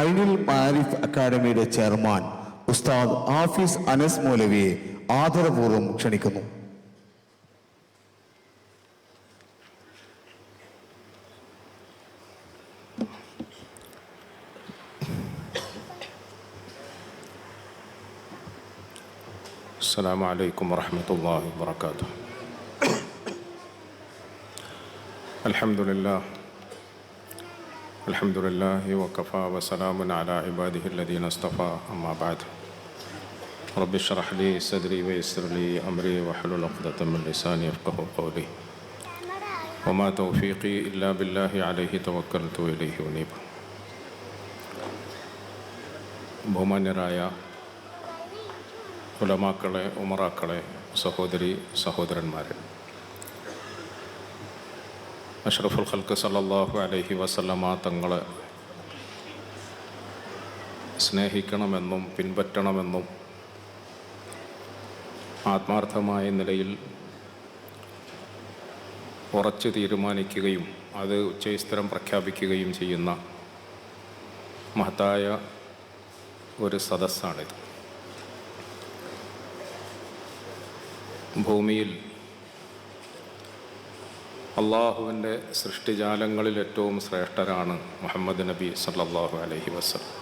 ഐനുൽ മാരിഫ് അക്കാദമിയുടെ ചെയർമാൻ ഉസ്താദ് ഹാഫിസ് അനസ് മൗലവിയെ ആദരപൂർവ്വം ക്ഷണിക്കുന്നു السلام عليكم ورحمة الله وبركاته الحمد لله الحمد لله وكفى وسلام على عباده الذين اصطفى أما بعد رب اشرح لي صدري ويسر لي أمري واحلل عقدة من لساني يفقه قولي وما توفيقي إلا بالله عليه توكلت وإليه أنيب ബഹുമാന്യരായ ഉലമാക്കളെ ഉമറാക്കളെ സഹോദരി സഹോദരന്മാരെ അഷ്റഫുൽ ഖൽക്ക് സല്ലല്ലാഹു അലഹി വസല്ലമ തങ്ങളെ സ്നേഹിക്കണമെന്നും പിൻപറ്റണമെന്നും ആത്മാർത്ഥമായ നിലയിൽ ഉറച്ചു തീരുമാനിക്കുകയും അത് ഉച്ചസ്ഥിരം പ്രഖ്യാപിക്കുകയും ചെയ്യുന്ന മഹത്തായ ഒരു സദസ്സാണിത്. ഭൂമിയിൽ അള്ളാഹുവിന്റെ സൃഷ്ടിജാലങ്ങളിൽ ഏറ്റവും ശ്രേഷ്ഠരാണ് മുഹമ്മദ് നബി സല്ലാഹു അലഹി വസല്ലം.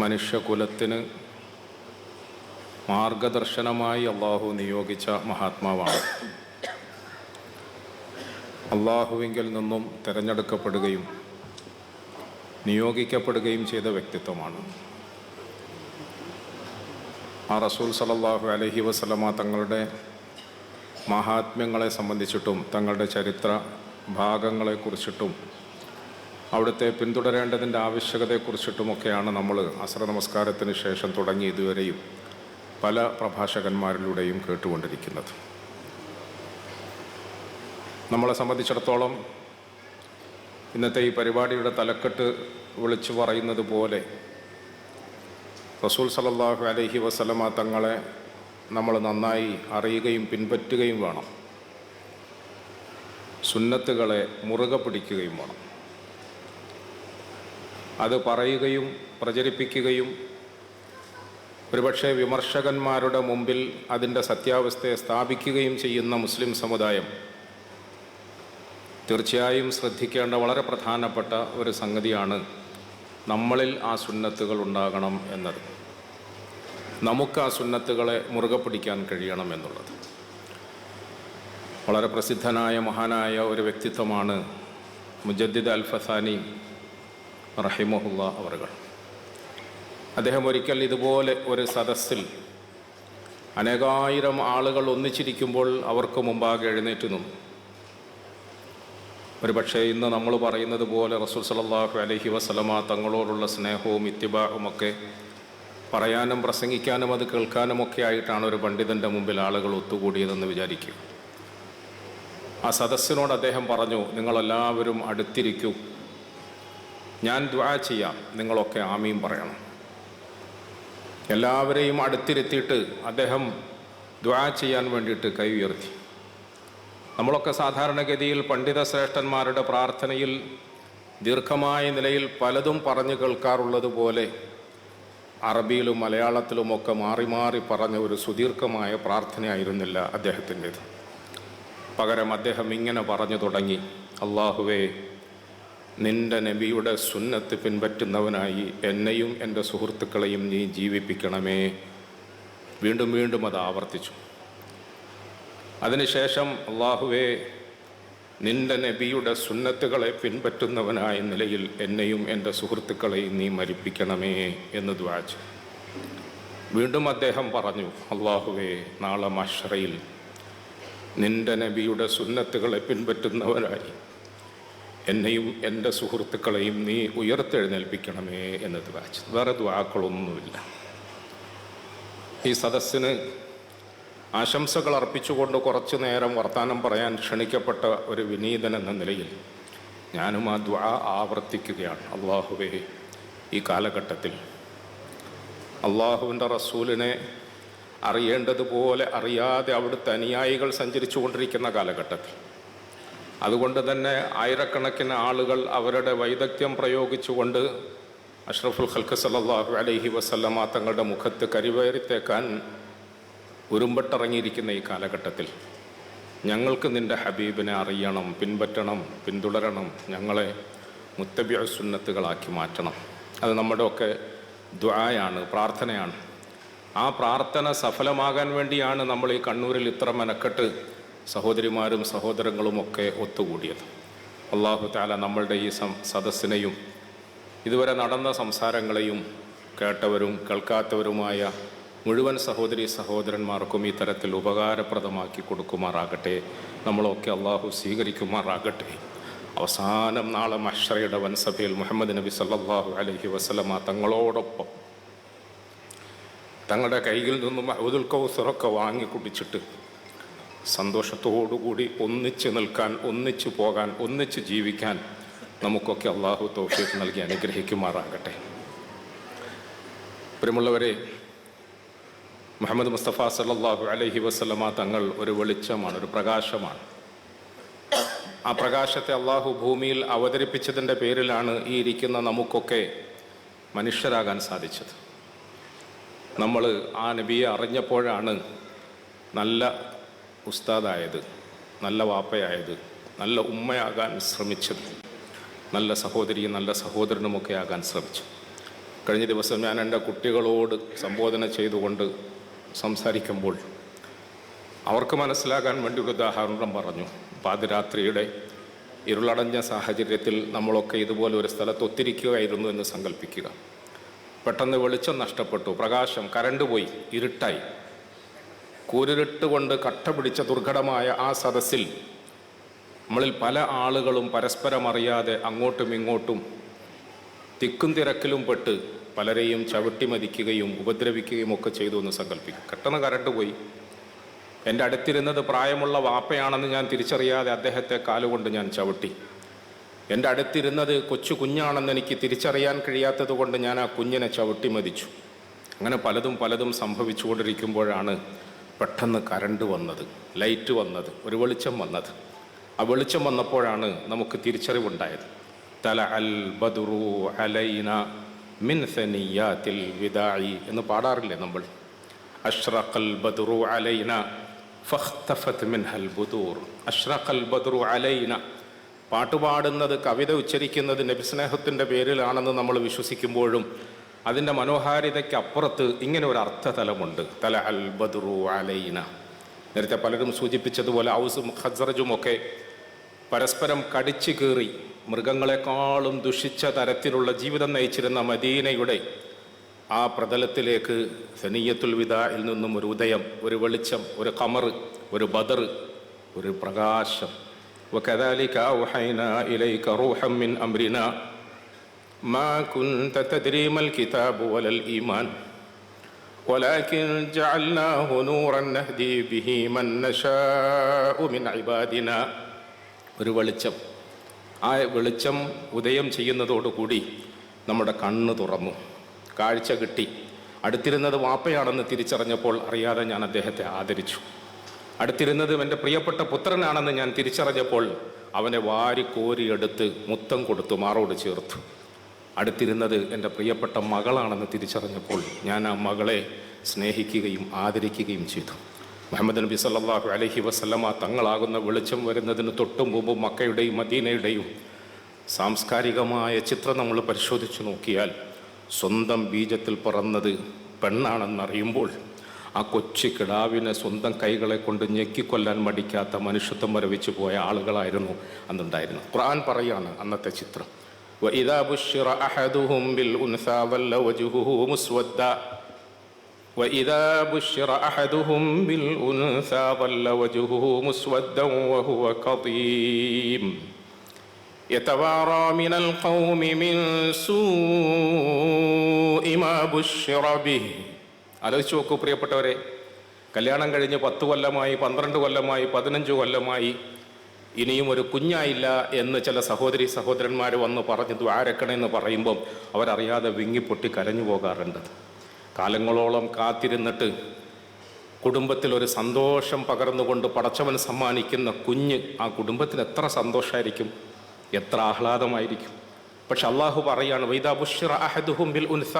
മനുഷ്യകുലത്തിന് മാർഗദർശനമായി അള്ളാഹു നിയോഗിച്ച മഹാത്മാവാണ്. അള്ളാഹുവിങ്കിൽ നിന്നും തിരഞ്ഞെടുക്കപ്പെടുകയും നിയോഗിക്കപ്പെടുകയും ചെയ്ത വ്യക്തിത്വമാണ്. ആ റസൂൽ സലല്ലാഹു അലഹി വസ്ലമ തങ്ങളുടെ മഹാത്മ്യങ്ങളെ സംബന്ധിച്ചിട്ടും തങ്ങളുടെ ചരിത്ര ഭാഗങ്ങളെക്കുറിച്ചിട്ടും അവിടുത്തെ പിന്തുടരേണ്ടതിന്റെ ആവശ്യകതയെക്കുറിച്ചിട്ടുമൊക്കെയാണ് നമ്മൾ അസ്ര നമസ്കാരത്തിന് ശേഷം തുടങ്ങി ഇതുവരെയും പല പ്രഭാഷകന്മാരിലൂടെയും കേട്ടുകൊണ്ടിരിക്കുന്നത്. നമ്മളെ സംബന്ധിച്ചിടത്തോളം ഇന്നത്തെ ഈ പരിപാടിയുടെ തലക്കെട്ട് വിളിച്ചു പറയുന്നത് പോലെ റസൂൽ സലല്ലാഹു അലഹി വസല്ലമ തങ്ങളെ നമ്മൾ നന്നായി അറിയുകയും പിൻപറ്റുകയും വേണം. സുന്നത്തുകളെ മുറുകെ പിടിക്കുകയും വേണം. അത് പറയുകയും പ്രചരിപ്പിക്കുകയും ഒരുപക്ഷെ വിമർശകന്മാരുടെ മുമ്പിൽ അതിന്റെ സത്യാവസ്ഥയെ സ്ഥാപിക്കുകയും ചെയ്യുന്ന മുസ്ലിം സമുദായം തീർച്ചയായും ശ്രദ്ധിക്കേണ്ട വളരെ പ്രധാനപ്പെട്ട ഒരു സംഗതിയാണ് നമ്മളിൽ ആ സുന്നത്തുകൾ ഉണ്ടാകണം എന്നത്. നമുക്ക് ആ സുന്നത്തുകളെ മുറുകെ പിടിക്കാൻ കഴിയണം എന്നുള്ളത്. വളരെ പ്രസിദ്ധനായ മഹാനായ ഒരു വ്യക്തിത്വമാണ് മുജദ്ദിദ് അൽ ഫസാനി റഹിമഹുല്ല അവറുകൾ. അദ്ദേഹം ഒരിക്കൽ ഇതുപോലെ ഒരു സദസ്സിൽ അനേകായിരം ആളുകൾ ഒന്നിച്ചിരിക്കുമ്പോൾ അവർക്ക് മുമ്പാകെ എഴുന്നേറ്റ് നിന്നു. ഒരു പക്ഷേ ഇന്ന് നമ്മൾ പറയുന്നത് പോലെ റസൂൽ സലാഹു അലഹി വസ്ലമ തങ്ങളോടുള്ള സ്നേഹവും ഇത്തിബാഹും ഒക്കെ പറയാനും പ്രസംഗിക്കാനും അത് കേൾക്കാനും ഒക്കെ ആയിട്ടാണ് ഒരു പണ്ഡിതന്റെ മുമ്പിൽ ആളുകൾ ഒത്തുകൂടിയതെന്ന് വിചാരിക്കുക. ആ സദസ്സിനോട് അദ്ദേഹം പറഞ്ഞു നിങ്ങളെല്ലാവരും അടുത്തിരിക്കൂ. ഞാൻ ദ്വാ ചെയ്യാം. നിങ്ങളൊക്കെ ആമീം പറയണം. എല്ലാവരെയും അടുത്തിരുത്തിയിട്ട് അദ്ദേഹം ദ്വാ ചെയ്യാൻ വേണ്ടിയിട്ട് കൈ ഉയർത്തി. നമ്മളൊക്കെ സാധാരണഗതിയിൽ പണ്ഡിത ശ്രേഷ്ഠന്മാരുടെ പ്രാർത്ഥനയിൽ ദീർഘമായ നിലയിൽ പലതും പറഞ്ഞു കേൾക്കാറുള്ളത് പോലെ അറബിയിലും മലയാളത്തിലുമൊക്കെ മാറി മാറി പറഞ്ഞ ഒരു സുദീർഘമായ പ്രാർത്ഥനയായിരുന്നില്ല അദ്ദേഹത്തിന്റേത്. പകരം അദ്ദേഹം ഇങ്ങനെ പറഞ്ഞു തുടങ്ങി അള്ളാഹുവേ നിന്റെ നബിയുടെ സുന്നത്ത് പിൻപറ്റുന്നവനായി എന്നെയും എന്റെ സുഹൃത്തുക്കളെയും നീ ജീവിപ്പിക്കണമേ. വീണ്ടും വീണ്ടും അത് ആവർത്തിച്ചു. അതിനുശേഷം അള്ളാഹുവേ നിന്റെ നബിയുടെ സുന്നത്തുകളെ പിൻപറ്റുന്നവനായ നിലയിൽ എന്നെയും എന്റെ സുഹൃത്തുക്കളെയും നീ മരിപ്പിക്കണമേ എന്ന് ദ്വാജ് വീണ്ടും അദ്ദേഹം പറഞ്ഞു അള്ളാഹുവേ നാളെ മഷറയിൽ നിന്റെ നബിയുടെ സുന്നത്തുകളെ പിൻപറ്റുന്നവനായി എന്നെയും എന്റെ സുഹൃത്തുക്കളെയും നീ ഉയർത്തെഴുന്നേൽപ്പിക്കണമേ എന്ന് ദ്വാജ് വേറെ ദ്വാക്കളൊന്നുമില്ല ഈ സദസ്സിന് ആശംസകൾ അർപ്പിച്ചുകൊണ്ട് കുറച്ചു നേരം വർത്തമാനം പറയാൻ ക്ഷണിക്കപ്പെട്ട ഒരു വിനീതൻ എന്ന നിലയിൽ ഞാനും ആ ദ്വാ ആവർത്തിക്കുകയാണ് അള്ളാഹുവേ ഈ കാലഘട്ടത്തിൽ. അള്ളാഹുവിന്റെ റസൂലിനെ അറിയേണ്ടതുപോലെ അറിയാതെ അവിടുത്തെ അനുയായികൾ സഞ്ചരിച്ചു കൊണ്ടിരിക്കുന്ന കാലഘട്ടത്തിൽ. അതുകൊണ്ട് തന്നെ ആയിരക്കണക്കിന് ആളുകൾ അവരുടെ വൈദഗ്ധ്യം പ്രയോഗിച്ചുകൊണ്ട് അഷ്റഫുൽ ഖൽക്ക് സല്ലാഹു അലഹി വസല്ലമ തങ്ങളുടെ മുഖത്ത് കരിവേറിത്തേക്കാൻ ഉരുമ്പട്ടിറങ്ങിയിരിക്കുന്ന ഈ കാലഘട്ടത്തിൽ ഞങ്ങൾക്ക് നിന്റെ ഹബീബിനെ അറിയണം പിൻപറ്റണം പിന്തുടരണം ഞങ്ങളെ മുത്തബിയ സുന്നത്തുകളാക്കി മാറ്റണം. അത് നമ്മുടെയൊക്കെ ദ്വായാണ് പ്രാർത്ഥനയാണ്. ആ പ്രാർത്ഥന സഫലമാകാൻ വേണ്ടിയാണ് നമ്മൾ ഈ കണ്ണൂരിൽ ഇത്ര മെനക്കെട്ട് സഹോദരിമാരും സഹോദരങ്ങളും ഒക്കെ ഒത്തുകൂടിയത്. അള്ളാഹു താല നമ്മളുടെ ഈ സദസ്സിനെയും ഇതുവരെ നടന്ന സംസാരങ്ങളെയും കേട്ടവരും കേൾക്കാത്തവരുമായ മുഴുവൻ സഹോദരി സഹോദരന്മാർക്കും ഈ തരത്തിൽ ഉപകാരപ്രദമാക്കി കൊടുക്കുമാറാകട്ടെ. നമ്മളൊക്കെ അള്ളാഹു സ്വീകരിക്കുമാറാകട്ടെ. അവസാനം നാളെ മഷറയുടെ വൻസഭയിൽ മുഹമ്മദ് നബി സല്ലാഹു അലഹി വസ്ലമ തങ്ങളോടൊപ്പം തങ്ങളുടെ കയ്യിൽ നിന്നും അഹുദുൽ കൗസറൊക്കെ വാങ്ങി കുടിച്ചിട്ട് സന്തോഷത്തോടുകൂടി ഒന്നിച്ച് നിൽക്കാൻ ഒന്നിച്ചു പോകാൻ ഒന്നിച്ച് ജീവിക്കാൻ നമുക്കൊക്കെ അള്ളാഹു തൗഫീഖ് നൽകി അനുഗ്രഹിക്കുമാറാകട്ടെ. പ്രിയമുള്ളവരെ മുഹമ്മദ് മുസ്തഫ സല്ലാഹു അലഹി വസ്ലമ തങ്ങൾ ഒരു വെളിച്ചമാണ് ഒരു പ്രകാശമാണ്. ആ പ്രകാശത്തെ അള്ളാഹു ഭൂമിയിൽ അവതരിപ്പിച്ചതിന്റെ പേരിലാണ് ഈ ഇരിക്കുന്ന നമുക്കൊക്കെ മനുഷ്യരാകാൻ സാധിച്ചത്. നമ്മൾ ആ നബിയെ അറിഞ്ഞപ്പോഴാണ് നല്ല ഉസ്താദായത് നല്ല വാപ്പയായത് നല്ല ഉമ്മയാകാൻ ശ്രമിച്ചത് നല്ല സഹോദരിയും നല്ല സഹോദരനുമൊക്കെ ആകാൻ ശ്രമിച്ചു കഴിഞ്ഞ ദിവസം ഞാൻ എന്റെ കുട്ടികളോട് സംബോധന ചെയ്തുകൊണ്ട് സംസാരിക്കുമ്പോൾ അവർക്ക് മനസ്സിലാകാൻ വേണ്ടി ഒരു ഉദാഹരണം പറഞ്ഞു. പാതിരാത്രിയുടെ ഇരുളടഞ്ഞ സാഹചര്യത്തിൽ നമ്മളൊക്കെ ഇതുപോലെ ഒരു സ്ഥലത്ത് ഒത്തിരിക്കുകയായിരുന്നു എന്ന് സങ്കല്പിക്കുക പെട്ടെന്ന് വെളിച്ചം നഷ്ടപ്പെട്ടു. പ്രകാശം കരണ്ട് പോയി. ഇരുട്ടായി. കൂരിരുട്ട് കൊണ്ട് കട്ട പിടിച്ച ദുർഘടമായ ആ സദസ്സിൽ നമ്മളിൽ പല ആളുകളും പരസ്പരം അറിയാതെ അങ്ങോട്ടും ഇങ്ങോട്ടും തിക്കും തിരക്കിലും പെട്ട് പലരെയും ചവിട്ടി മതിക്കുകയും ഉപദ്രവിക്കുകയും ഒക്കെ ചെയ്തു എന്ന് സങ്കല്പിക്കും. പെട്ടെന്ന് കരണ്ട് പോയി. എന്റെ അടുത്തിരുന്നത് പ്രായമുള്ള വാപ്പയാണെന്ന് ഞാൻ തിരിച്ചറിയാതെ അദ്ദേഹത്തെ കാലുകൊണ്ട് ഞാൻ ചവിട്ടി. എന്റെ അടുത്തിരുന്നത് കൊച്ചു കുഞ്ഞാണെന്ന് എനിക്ക് തിരിച്ചറിയാൻ കഴിയാത്തത് കൊണ്ട് ഞാൻ ആ കുഞ്ഞിനെ ചവിട്ടി മതിച്ചു. അങ്ങനെ പലതും പലതും സംഭവിച്ചുകൊണ്ടിരിക്കുമ്പോഴാണ് പെട്ടെന്ന് കരണ്ട് വന്നത് ലൈറ്റ് വന്നത് ഒരു വെളിച്ചം വന്നത്. ആ വെളിച്ചം വന്നപ്പോഴാണ് നമുക്ക് തിരിച്ചറിവുണ്ടായത്. തല അൽ ബദുറു അലൈന മിൻ സനിയാത്തിൽ വിദായി എന്ന് പാടാറില്ലേ നമ്മൾ? അഷ്റഖൽ ബദുറു അലൈന ഫഖ്തഫത് മിൻഹൽ ബുദൂർ. അഷ്റഖൽ ബദുറു അലൈന. പാട്ടുപാടുന്നത് കവിത ഉച്ചരിക്കുന്നത് നബിസ്നേഹത്തിന്റെ പേരിലാണെന്ന് നമ്മൾ വിശ്വസിക്കുമ്പോഴും അതിന്റെ മനോഹാരിതയ്ക്ക് അപ്പുറത്ത് ഇങ്ങനെ ഒരു അർത്ഥതലമുണ്ട്. തല അൽ ബദുറു അലൈന. നേരത്തെ പലരും സൂചിപ്പിച്ചതുപോലെ ഔസും ഒക്കെ പരസ്പരം കടിച്ചു കീറി മൃഗങ്ങളെക്കാളും ദുഷിച്ച തരത്തിലുള്ള ജീവിതം നയിച്ചിരുന്ന മദീനയുടെ ആ പ്രതലത്തിലേക്ക് സനീയത്തുൽ വിദായിൽ നിന്നും ഒരു ഉദയം ഒരു വെളിച്ചം ഒരു കമർ ഒരു ബദർ ഒരു പ്രകാശം وكذلك أوحينا إليك روحا من أمرنا ما كنت تدري ما الكتاب ولا الإيمان ولكن جعلناه نورا نهدي به من نشاء من عبادنا ഒരു വെളിച്ചം ആ വെളിച്ചം ഉദയം ചെയ്യുന്നതോടുകൂടി നമ്മുടെ കണ്ണ് തുറന്നു. കാഴ്ച കിട്ടി. അടുത്തിരുന്നത് വാപ്പയാണെന്ന് തിരിച്ചറിഞ്ഞപ്പോൾ അറിയാതെ ഞാൻ അദ്ദേഹത്തെ ആദരിച്ചു. അടുത്തിരുന്നത് എന്റെ പ്രിയപ്പെട്ട പുത്രനാണെന്ന് ഞാൻ തിരിച്ചറിഞ്ഞപ്പോൾ അവനെ വാരി കോരിയെടുത്ത് മുത്തം കൊടുത്തു മാറോട് ചേർത്തു. അടുത്തിരുന്നത് എന്റെ പ്രിയപ്പെട്ട മകളാണെന്ന് തിരിച്ചറിഞ്ഞപ്പോൾ ഞാൻ ആ മകളെ സ്നേഹിക്കുകയും ആദരിക്കുകയും ചെയ്തു. മുഹമ്മദ് നബി സല്ലാഹു അലഹി വസ്ലമ തങ്ങളാകുന്ന വെളിച്ചം വരുന്നതിന് തൊട്ടും മുമ്പ് മക്കയുടെയും മദീനയുടെയും സാംസ്കാരികമായ ചിത്രം നമ്മൾ പരിശോധിച്ചു നോക്കിയാൽ സ്വന്തം ബീജത്തിൽ പിറന്നത് പെണ്ണാണെന്നറിയുമ്പോൾ ആ കൊച്ചു കിടാവിനെ സ്വന്തം കൈകളെ കൊണ്ട് ഞെക്കിക്കൊല്ലാൻ മടിക്കാത്ത മനുഷ്യത്വം വരവിച്ചു പോയ ആളുകളായിരുന്നു അന്നുണ്ടായിരുന്നു ഖുർആൻ പറയാണ് അന്നത്തെ ചിത്രം. وإذا بشر أحدهم بالأنثى ظل وجهه مسودا وهو كظيم يتوارى من القوم من سوء ما بشر به ആലോചിച്ച് നോക്കൂ പ്രിയപ്പെട്ടവരെ കല്യാണം കഴിഞ്ഞ് പത്ത് കൊല്ലമായി പന്ത്രണ്ട് കൊല്ലമായി പതിനഞ്ച് കൊല്ലമായി ഇനിയും ഒരു കുഞ്ഞായില്ല എന്ന് ചില സഹോദരി സഹോദരന്മാർ വന്ന് പറഞ്ഞ് ദ്വാരക്കണമെന്ന് പറയുമ്പം അവരറിയാതെ വിങ്ങിപ്പൊട്ടി കരഞ്ഞു പോകാറുണ്ട് കാലങ്ങളോളം കാത്തിരുന്നിട്ട് കുടുംബത്തിൽ ഒരു സന്തോഷം പകർന്നുകൊണ്ട് പടച്ചവൻ സമ്മാനിക്കുന്ന കുഞ്ഞ് ആ കുടുംബത്തിന് എത്ര സന്തോഷമായിരിക്കും എത്ര ആഹ്ലാദമായിരിക്കും. പക്ഷെ അള്ളാഹു പറയാണ് വൈദാബുഷിറ അഹദുഹും ബിൽ ഉൻസ.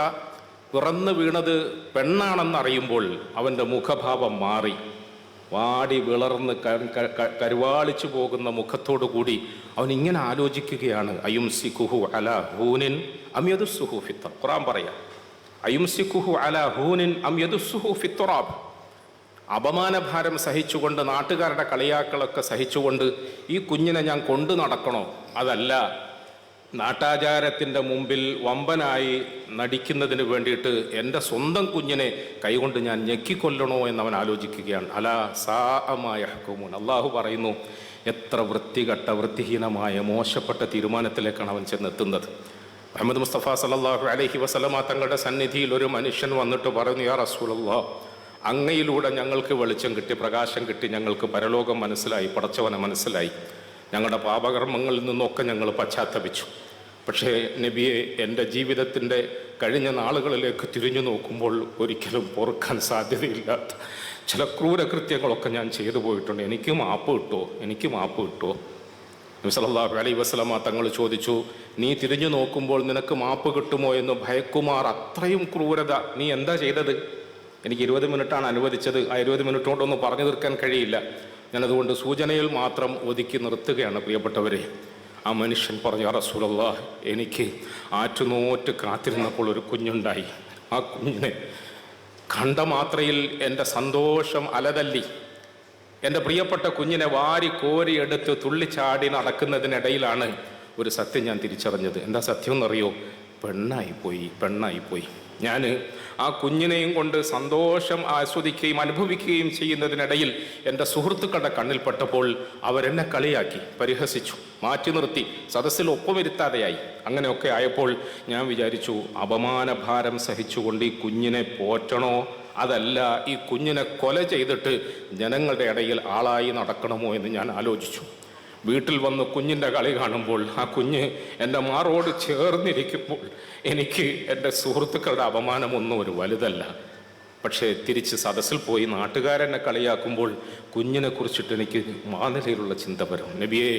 പിറന്നു വീണത് പെണ്ണാണെന്നറിയുമ്പോൾ അവന്റെ മുഖഭാവം മാറി. വാടി വിളർന്ന് കരുവാളിച്ചു പോകുന്ന മുഖത്തോടു കൂടി അവൻ ഇങ്ങനെ ആലോചിക്കുകയാണ്. അയുംസിക്കുഹു അല ഹൂനിൻ അമ്യദുസുഹു ഫിത്തർ. ഖുറാൻ പറയാം അയുംസിക്കുഹു അല ഹൂനിൻ അം യദുസുഹു ഫിത്തുറാബ് അപമാനഭാരം സഹിച്ചുകൊണ്ട് നാട്ടുകാരുടെ കളിയാക്കളൊക്കെ സഹിച്ചുകൊണ്ട് ഈ കുഞ്ഞിനെ ഞാൻ കൊണ്ടു നടക്കണോ? അതല്ല നാട്ടാചാരത്തിന്റെ മുമ്പിൽ വമ്പനായി നടിക്കുന്നതിന് വേണ്ടിയിട്ട് എന്റെ സ്വന്തം കുഞ്ഞിനെ കൈകൊണ്ട് ഞാൻ ഞെക്കിക്കൊല്ലണോ അവൻ ആലോചിക്കുകയാണ്. അലാ സാഅമായ ഹക്കുമൂൻ അള്ളാഹു പറയുന്നു എത്ര വൃത്തികെട്ട വൃത്തിഹീനമായ മോശപ്പെട്ട തീരുമാനത്തിലേക്കാണ് അവൻ ചെന്നെത്തുന്നത്. മുഹമ്മദ് മുസ്തഫ സല്ലല്ലാഹു അലഹി വസലമ തങ്ങളുടെ സന്നിധിയിൽ ഒരു മനുഷ്യൻ വന്നിട്ട് പറഞ്ഞു യാ റസൂലല്ലാ അങ്ങയിലൂടെ ഞങ്ങൾക്ക് വെളിച്ചം കിട്ടി പ്രകാശം കിട്ടി ഞങ്ങൾക്ക് പരലോകം മനസ്സിലായി പടച്ചവനെ മനസ്സിലായി. ഞങ്ങളുടെ പാപകർമ്മങ്ങളിൽ നിന്നൊക്കെ ഞങ്ങൾ പശ്ചാത്തപിച്ചു. പക്ഷേ നബിയെ എന്റെ ജീവിതത്തിന്റെ കഴിഞ്ഞ നാളുകളിലേക്ക് തിരിഞ്ഞു നോക്കുമ്പോൾ ഒരിക്കലും പൊറുക്കാൻ സാധ്യതയില്ലാത്ത ചില ക്രൂരകൃത്യങ്ങളൊക്കെ ഞാൻ ചെയ്തു പോയിട്ടുണ്ട്. എനിക്ക് മാപ്പ് കിട്ടുമോ എനിക്ക് മാപ്പ് കിട്ടുമോ നബി അലൈ വസ്ലമ തങ്ങൾ ചോദിച്ചു നീ തിരിഞ്ഞു നോക്കുമ്പോൾ നിനക്ക് മാപ്പ് കിട്ടുമോ എന്ന് ഭയക്കുമാർ അത്രയും ക്രൂരത. നീ എന്താ ചെയ്തത്? എനിക്ക് ഇരുപത് മിനിറ്റാണ് അനുവദിച്ചത്. ആ ഇരുപത് മിനിറ്റ് കൊണ്ടൊന്നും പറഞ്ഞു തീർക്കാൻ കഴിയില്ല. ഞാനതുകൊണ്ട് സൂചനയിൽ മാത്രം ഒതുക്കി നിർത്തുകയാണ് പ്രിയപ്പെട്ടവരെ. ആ മനുഷ്യൻ പറഞ്ഞു ആ റസൂലല്ലാ എനിക്ക് ആറ്റുനോറ്റ് കാത്തിരുന്നപ്പോൾ ഒരു കുഞ്ഞുണ്ടായി. ആ കുഞ്ഞിനെ കണ്ട മാത്രയിൽ എന്റെ സന്തോഷം അലതല്ലി. എന്റെ പ്രിയപ്പെട്ട കുഞ്ഞിനെ വാരി കോരി എടുത്ത് തുള്ളിച്ചാടി നടക്കുന്നതിനിടയിലാണ് ഒരു സത്യം ഞാൻ തിരിച്ചറിഞ്ഞത്. എന്താ സത്യം എന്നറിയോ? പെണ്ണായി പോയി പെണ്ണായി പോയി. ഞാൻ ആ കുഞ്ഞിനെയും കൊണ്ട് സന്തോഷം ആസ്വദിക്കുകയും അനുഭവിക്കുകയും ചെയ്യുന്നതിനിടയിൽ എന്റെ സുഹൃത്തുക്കളുടെ കണ്ണിൽപ്പെട്ടപ്പോൾ അവരെന്നെ കളിയാക്കി പരിഹസിച്ചു മാറ്റി നിർത്തി സദസ്സിൽ ഒപ്പമിരുത്താതെയായി അങ്ങനെയൊക്കെ ആയപ്പോൾ ഞാൻ വിചാരിച്ചു അപമാനഭാരം സഹിച്ചുകൊണ്ട് ഈ കുഞ്ഞിനെ പോറ്റണോ? അതല്ല ഈ കുഞ്ഞിനെ കൊല ചെയ്തിട്ട് ജനങ്ങളുടെ ഇടയിൽ ആളായി നടക്കണമോ എന്ന് ഞാൻ ആലോചിച്ചു. വീട്ടിൽ വന്ന് കുഞ്ഞിന്റെ കളി കാണുമ്പോൾ ആ കുഞ്ഞ് എന്റെ മാറോട് ചേർന്നിരിക്കുമ്പോൾ എനിക്ക് എന്റെ സുഹൃത്തുക്കളുടെ അപമാനമൊന്നും ഒരു വലുതല്ല. പക്ഷേ തിരിച്ച് സദസ്സിൽ പോയി നാട്ടുകാരെന്നെ കളിയാക്കുമ്പോൾ കുഞ്ഞിനെ കുറിച്ചിട്ട് എനിക്ക് മാനിലയിലുള്ള ചിന്ത വരും. നബിയെ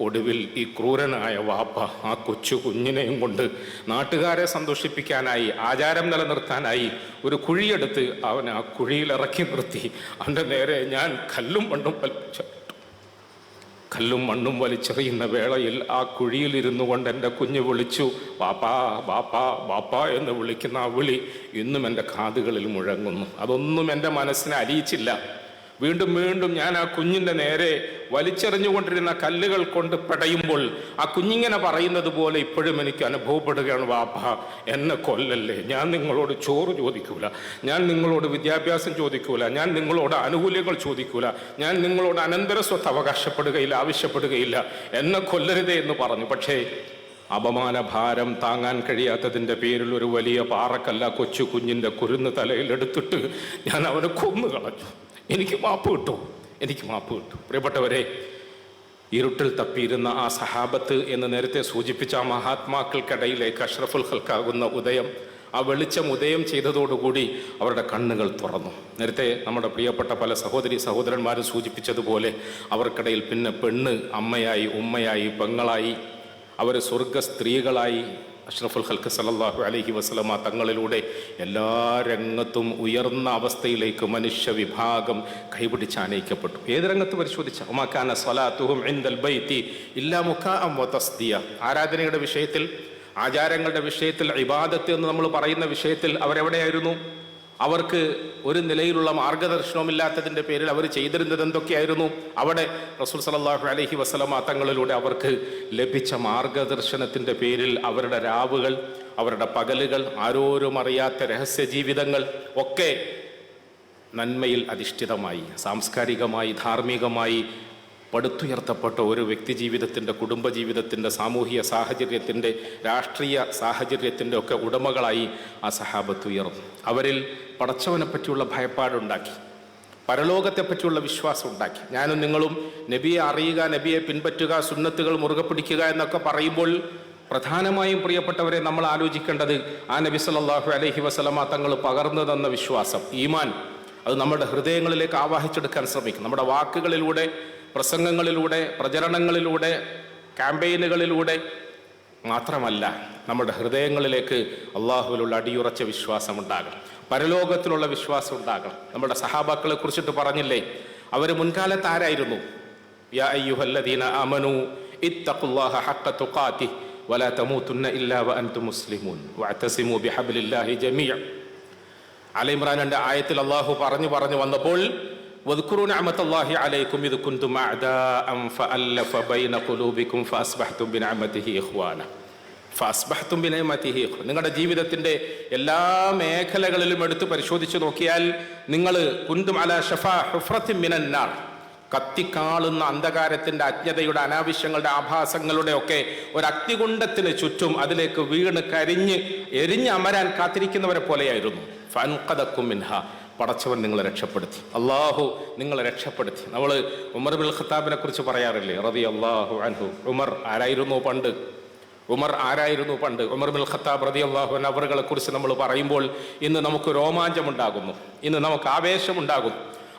ഒടുവിൽ ഈ ക്രൂരനായ വാപ്പ ആ കൊച്ചു കുഞ്ഞിനെയും കൊണ്ട് നാട്ടുകാരെ സന്തോഷിപ്പിക്കാനായി ആചാരം നിലനിർത്താനായി ഒരു കുഴിയെടുത്ത് അവൻ ആ കുഴിയിൽ ഇറക്കി നിർത്തി. അവന്റെ നേരെ ഞാൻ കല്ലും മണ്ണും വലിച്ചു. കല്ലും മണ്ണും വലിച്ചെറിയുന്ന വേളയിൽ ആ കുഴിയിലിരുന്നു കൊണ്ട് എന്റെ കുഞ്ഞ് വിളിച്ചു വാപ്പാ വാപ്പാ വാപ്പാ എന്ന് വിളിക്കുന്ന ആ വിളി ഇന്നും എന്റെ കാതുകളിൽ മുഴങ്ങുന്നു. അതൊന്നും എന്റെ മനസ്സിനെ അലിയിച്ചില്ല. വീണ്ടും വീണ്ടും ഞാൻ ആ കുഞ്ഞിന്റെ നേരെ വലിച്ചെറിഞ്ഞുകൊണ്ടിരുന്ന കല്ലുകൾ കൊണ്ട് പെടയുമ്പോൾ ആ കുഞ്ഞിങ്ങനെ പറയുന്നത് പോലെ ഇപ്പോഴും എനിക്ക് അനുഭവപ്പെടുകയാണ് വാപ്പ എന്നെ കൊല്ലല്ലേ? ഞാൻ നിങ്ങളോട് ചോറ് ചോദിക്കൂല. ഞാൻ നിങ്ങളോട് വിദ്യാഭ്യാസം ചോദിക്കൂല. ഞാൻ നിങ്ങളോട് ആനുകൂല്യങ്ങൾ ചോദിക്കൂല. ഞാൻ നിങ്ങളോട് അനന്തര സ്വത്ത് അവകാശപ്പെടുകയില്ല ആവശ്യപ്പെടുകയില്ല. എന്നെ കൊല്ലരുതേ എന്ന് പറഞ്ഞു. പക്ഷേ അപമാന ഭാരം താങ്ങാൻ കഴിയാത്തതിന്റെ പേരിൽ ഒരു വലിയ പാറക്കല്ല കൊച്ചു കുഞ്ഞിന്റെ കുരുന്ന് തലയിൽ എടുത്തിട്ട് ഞാൻ അവനെ കൊന്നു കളഞ്ഞു എനിക്ക് മാപ്പ് കിട്ടും. എനിക്ക് മാപ്പ് കിട്ടും. പ്രിയപ്പെട്ടവരെ ഇരുട്ടിൽ തപ്പിയിരുന്ന ആ സഹാബത്ത് എന്ന് നേരത്തെ സൂചിപ്പിച്ച ആ മഹാത്മാക്കൾക്കിടയിലേക്ക് അഷ്റഫുൽ ഹൽക്കാകുന്ന ഉദയം ആ വെളിച്ചം ഉദയം ചെയ്തതോടുകൂടി അവരുടെ കണ്ണുകൾ തുറന്നു. നേരത്തെ നമ്മുടെ പ്രിയപ്പെട്ട പല സഹോദരി സഹോദരന്മാരും സൂചിപ്പിച്ചതുപോലെ അവർക്കിടയിൽ പിന്നെ പെണ്ണ് അമ്മയായി ഉമ്മയായി പെങ്ങളായി അവർ സ്വർഗ സ്ത്രീകളായി അഷ്റഫുൽ ഹൽക്ക് സലല്ലാഹു അലഹി വസ്ലമ തങ്ങളിലൂടെ എല്ലാ രംഗത്തും ഉയർന്ന അവസ്ഥയിലേക്ക് മനുഷ്യ വിഭാഗം കൈപിടിച്ചാനയിക്കപ്പെട്ടു ഏത് രംഗത്ത് പരിശോധിച്ച? ഉമാക്കാന സ്വലാത്തുഹും ബൈത്തി ഇല്ലാ മുഖ തസ്ദിയ. ആരാധനയുടെ വിഷയത്തിൽ ആചാരങ്ങളുടെ വിഷയത്തിൽ ഇബാദത്ത് എന്ന് നമ്മൾ പറയുന്ന വിഷയത്തിൽ അവരെവിടെയായിരുന്നു? അവർക്ക് ഒരു നിലയിലുള്ള മാർഗദർശനവുമില്ലാത്തതിന്റെ പേരിൽ അവർ ചെയ്തിരുന്നത് എന്തൊക്കെയായിരുന്നു? അവിടെ റസൂൽ സലല്ലാഹു അലഹി വസലമ തങ്ങളിലൂടെ അവർക്ക് ലഭിച്ച മാർഗദർശനത്തിന്റെ പേരിൽ അവരുടെ രാവുകൾ അവരുടെ പകലുകൾ ആരോരും അറിയാത്ത രഹസ്യ ജീവിതങ്ങൾ ഒക്കെ നന്മയിൽ അധിഷ്ഠിതമായി സാംസ്കാരികമായി ധാർമ്മികമായി പടുത്തുയർത്തപ്പെട്ട ഒരു വ്യക്തി ജീവിതത്തിന്റെ കുടുംബജീവിതത്തിന്റെ സാമൂഹിക സാഹചര്യത്തിന്റെ രാഷ്ട്രീയ സാഹചര്യത്തിന്റെ ഒക്കെ ഉടമകളായി ആ സഹാബത്ത് ഉയർന്നു. അവരിൽ പടച്ചവനെ പറ്റിയുള്ള ഭയപ്പാടുണ്ടാക്കി. പരലോകത്തെ പറ്റിയുള്ള വിശ്വാസം ഉണ്ടാക്കി ഞാനും നിങ്ങളും നബിയെ അറിയുക നബിയെ പിൻപറ്റുക സുന്നത്തുകൾ മുറുകെ പിടിക്കുക എന്നൊക്കെ പറയുമ്പോൾ പ്രധാനമായും പ്രിയപ്പെട്ടവരെ നമ്മൾ ആലോചിക്കേണ്ടത് ആ നബി സല്ലല്ലാഹു അലൈഹി വസല്ലമ തങ്ങൾ പകർന്നു തന്ന വിശ്വാസം ഈമാൻ. അത് നമ്മുടെ ഹൃദയങ്ങളിലേക്ക് ആവാഹിച്ചെടുക്കാൻ ശ്രമിക്കും. നമ്മുടെ വാക്കുകളിലൂടെ പ്രസംഗങ്ങളിലൂടെ പ്രചരണങ്ങളിലൂടെ ക്യാമ്പയിനുകളിലൂടെ മാത്രമല്ല നമ്മുടെ ഹൃദയങ്ങളിലേക്ക് അള്ളാഹുവിലുള്ള അടിയുറച്ച വിശ്വാസം ഉണ്ടാകണം പരലോകത്തിലുള്ള വിശ്വാസം ഉണ്ടാകണം നമ്മുടെ സഹാബാക്കളെ കുറിച്ചിട്ട് പറഞ്ഞില്ലേ? അവർ മുൻകാലത്ത് ആരായിരുന്നു? യാ അയ്യുഹല്ലദീന ഇത്തഖുല്ലാഹ വലാ തമൂതുന്ന ഇല്ലാ മുസ്ലിമൂൻ. ബിഹബ്ലില്ലാഹി ജമീഅ. ആയത്തിൽ അള്ളാഹു പറഞ്ഞു പറഞ്ഞു വന്നപ്പോൾ واذكروا نعمة الله عليكم إذ كنتم أعداء فألف بين قلوبكم فأصبحتم بنعمته إخوانا ഫസ്ബഹത്തും ബിനയമതിഹി നിങ്ങളുടെ ജീവിതത്തിന്റെ എല്ലാ മേഖലകളിലും എടുത്ത് പരിശോധിച്ച് നോക്കിയാൽ നിങ്ങൾ കുന്തും അല ഷഫാ ഹുഫ്രത്തിൻ മിനന്നാർ കത്തിക്കാളുന്ന അന്ധകാരത്തിന്റെ അജ്ഞതയുടെ അനാവശ്യങ്ങളുടെ ആഭാസങ്ങളുടെ ഒക്കെ ഒരു അഗ്നികുണ്ഡത്തിന് ചുറ്റും അതിലേക്ക് വീണ് കരിഞ്ഞ് എരിഞ്ഞ് അമരാൻ കാത്തിരിക്കുന്നവരെ പോലെയായിരുന്നു ഫൻഖദക്കും മിൻഹ പടച്ചവൻ നിങ്ങളെ രക്ഷപ്പെടുത്തി. അള്ളാഹു നിങ്ങളെ രക്ഷപ്പെടുത്തി. നമ്മൾ ഉമർ ബിൽ ഖത്താബിനെ കുറിച്ച് പറയാറില്ലേ? റബി അള്ളാഹു അൻഹു. ഉമർ ആരായിരുന്നു പണ്ട്? ഉമർ ആരായിരുന്നു പണ്ട്? ഉമർ ബിൽ ഖത്താബ് റതി അള്ളാഹു അവറുകളെ കുറിച്ച് നമ്മൾ പറയുമ്പോൾ ഇന്ന് നമുക്ക് രോമാഞ്ചമുണ്ടാകുന്നു. ഇന്ന് നമുക്ക് ആവേശമുണ്ടാകും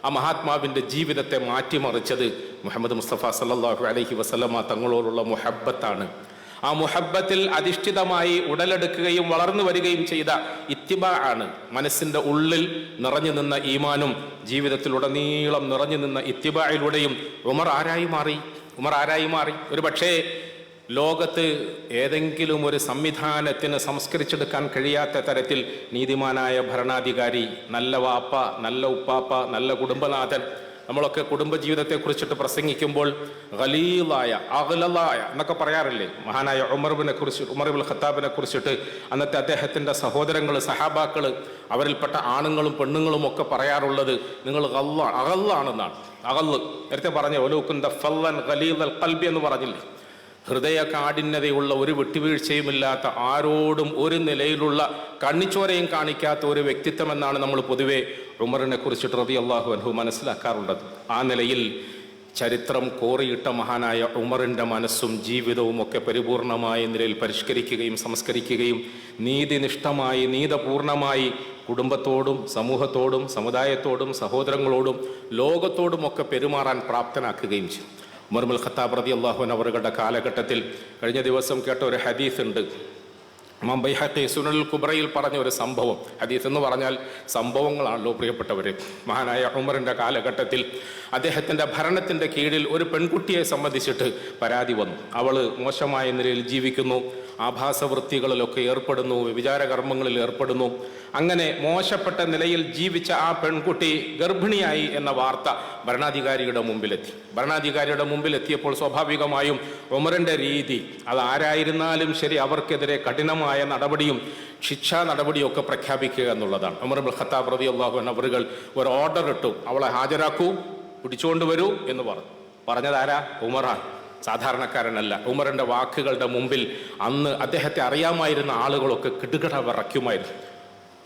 ആ മഹാത്മാവിന്റെ ജീവിതത്തെ മാറ്റിമറിച്ചത് മുഹമ്മദ് മുസ്തഫ സല്ലാഹു അലഹി വസല്ലമ തങ്ങളോടുള്ള മുഹബ്ബത്താണ്. ആ മുഹബത്തിൽ അധിഷ്ഠിതമായി ഉടലെടുക്കുകയും വളർന്നു വരികയും ചെയ്ത ഇത്തിബ ആണ്. മനസ്സിന്റെ ഉള്ളിൽ നിറഞ്ഞു നിന്ന ഈമാനും ജീവിതത്തിലുടനീളം നിറഞ്ഞു നിന്ന ഇത്തിബായിലൂടെയും ഉമർ ആരായി മാറി? ഉമർ ആരായി മാറി? ഒരു പക്ഷേ ലോകത്ത് ഏതെങ്കിലും ഒരു സംവിധാനത്തിന് സംസ്കരിച്ചെടുക്കാൻ കഴിയാത്ത തരത്തിൽ നീതിമാനായ ഭരണാധികാരി നല്ല വാപ്പ നല്ല ഉപ്പാപ്പ നല്ല കുടുംബനാഥൻ നമ്മളൊക്കെ കുടുംബജീവിതത്തെ കുറിച്ചിട്ട് പ്രസംഗിക്കുമ്പോൾ ഖലീലായ അഖലലായ എന്നൊക്കെ പറയാറില്ലേ? മഹാനായ ഉമർബിനെ കുറിച്ച് ഉമർബുൽ ഖത്താബിനെ കുറിച്ചിട്ട് അന്നത്തെ അദ്ദേഹത്തിന്റെ സഹോദരങ്ങൾ സഹാബാക്കൾ അവരിൽപ്പെട്ട ആണുങ്ങളും പെണ്ണുങ്ങളും ഒക്കെ പറയാറുള്ളത് നിങ്ങൾ അല്ല അകല്ലാണെന്നാണ് അകൽ നേരത്തെ പറഞ്ഞ ഒലൂക്കുന്ത ഫല്ലൻ ഖലീൽ കൽബി എന്ന് പറഞ്ഞില്ലേ? ഹൃദയ കാഠിന്യതയുള്ള ഒരു വിട്ടുവീഴ്ചയുമില്ലാത്ത ആരോടും ഒരു നിലയിലുള്ള കണ്ണിച്ചോരയും കാണിക്കാത്ത ഒരു വ്യക്തിത്വം എന്നാണ് നമ്മൾ പൊതുവെ ഉമറിനെ കുറിച്ചിട്ട് റതി അള്ളാഹു അൻഹു മനസ്സിലാക്കാറുള്ളത്. ആ നിലയിൽ ചരിത്രം കോറിയിട്ട മഹാനായ ഉമറിന്റെ മനസ്സും ജീവിതവും ഒക്കെ പരിപൂർണമായ നിലയിൽ പരിഷ്കരിക്കുകയും സംസ്കരിക്കുകയും നീതിനിഷ്ഠമായി നീതപൂർണമായി കുടുംബത്തോടും സമൂഹത്തോടും സമുദായത്തോടും സഹോദരങ്ങളോടും ലോകത്തോടും ഒക്കെ പെരുമാറാൻ പ്രാപ്തനാക്കുകയും ഉമർ മുൽ ഖത്താബ് റതി അള്ളാഹുൻ അവരുടെ കാലഘട്ടത്തിൽ കഴിഞ്ഞ ദിവസം കേട്ട ഒരു ഹദീസ് ഉണ്ട് ഇമാം ബൈഹഖി സുനൽ കുബ്രയിൽ പറഞ്ഞ ഒരു സംഭവം. ഹദീസ് എന്ന് പറഞ്ഞാൽ സംഭവങ്ങളാണല്ലോ പ്രിയപ്പെട്ടവർ മഹാനായ ഉമറിന്റെ കാലഘട്ടത്തിൽ അദ്ദേഹത്തിന്റെ ഭരണത്തിന്റെ കീഴിൽ ഒരു പെൺകുട്ടിയെ സംബന്ധിച്ചിട്ട് പരാതി വന്നു. അവൾ മോശമായ നിലയിൽ ജീവിക്കുന്നു. ആഭാസവൃത്തികളിലൊക്കെ ഏർപ്പെടുന്നു വിചാരകർമ്മങ്ങളിൽ ഏർപ്പെടുന്നു. അങ്ങനെ മോശപ്പെട്ട നിലയിൽ ജീവിച്ച ആ പെൺകുട്ടി ഗർഭിണിയായി എന്ന വാർത്ത ഭരണാധികാരിയുടെ മുമ്പിലെത്തി. ഭരണാധികാരിയുടെ മുമ്പിലെത്തിയപ്പോൾ സ്വാഭാവികമായും ഉമറിന്റെ രീതി അത് ആരായിരുന്നാലും ശരി അവർക്കെതിരെ കഠിനമായ നടപടിയും ശിക്ഷാ നടപടിയൊക്കെ പ്രഖ്യാപിക്കുക എന്നുള്ളതാണ്. ഉമർ ഖത്താബ് റബി അള്ളാഹു അവറുകൾ ഒരു ഓർഡർ ഇട്ടു. അവളെ ഹാജരാക്കൂ പിടിച്ചുകൊണ്ടുവരൂ എന്ന് പറഞ്ഞു. പറഞ്ഞതാരാ ഉമറാണ്. സാധാരണക്കാരനല്ല. ഉമറിന്റെ വാക്കുകളുടെ മുമ്പിൽ അന്ന് അദ്ദേഹത്തെ അറിയാമായിരുന്ന ആളുകളൊക്കെ കിടുകിട വിറയ്ക്കുമായിരുന്നു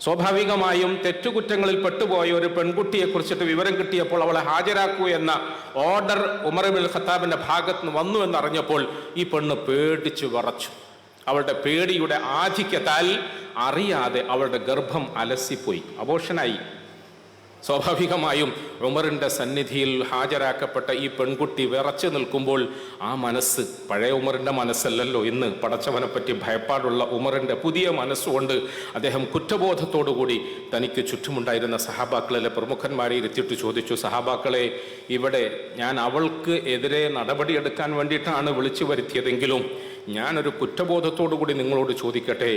സ്വാഭാവികമായും തെറ്റുകുറ്റങ്ങളിൽ പെട്ടുപോയ ഒരു പെൺകുട്ടിയെ കുറിച്ചിട്ട് വിവരം കിട്ടിയപ്പോൾ അവളെ ഹാജരാക്കൂ എന്ന ഓർഡർ ഉമർ ബിൻ ഖത്താബിന്റെ ഭാഗത്ത് നിന്ന് വന്നു എന്നറിഞ്ഞപ്പോൾ ഈ പെണ്ണ് പേടിച്ചു വറച്ചു. അവളുടെ പേടിയുടെ ആധിക്യത്താൽ അറിയാതെ അവളുടെ ഗർഭം അലസിപ്പോയി. അബോഷനായി. സ്വാഭാവികമായും ഉമറിന്റെ സന്നിധിയിൽ ഹാജരാക്കപ്പെട്ട ഈ പെൺകുട്ടി വിറച്ചു നിൽക്കുമ്പോൾ ആ മനസ്സ് പഴയ ഉമറിന്റെ മനസ്സല്ലല്ലോ ഇന്ന് പടച്ചവനെപ്പറ്റി ഭയപ്പാടുള്ള ഉമറിന്റെ പുതിയ മനസ്സുകൊണ്ട് അദ്ദേഹം കുറ്റബോധത്തോടുകൂടി തനിക്ക് ചുറ്റുമുണ്ടായിരുന്ന സഹാബാക്കളിലെ പ്രമുഖന്മാരെ ഇരുത്തിയിട്ട് ചോദിച്ചു സഹാബാക്കളെ ഇവിടെ ഞാൻ അവൾക്ക് എതിരെ നടപടിയെടുക്കാൻ വേണ്ടിയിട്ടാണ് വിളിച്ചു വരുത്തിയതെങ്കിലും ഞാനൊരു കുറ്റബോധത്തോടു കൂടി നിങ്ങളോട് ചോദിക്കട്ടെ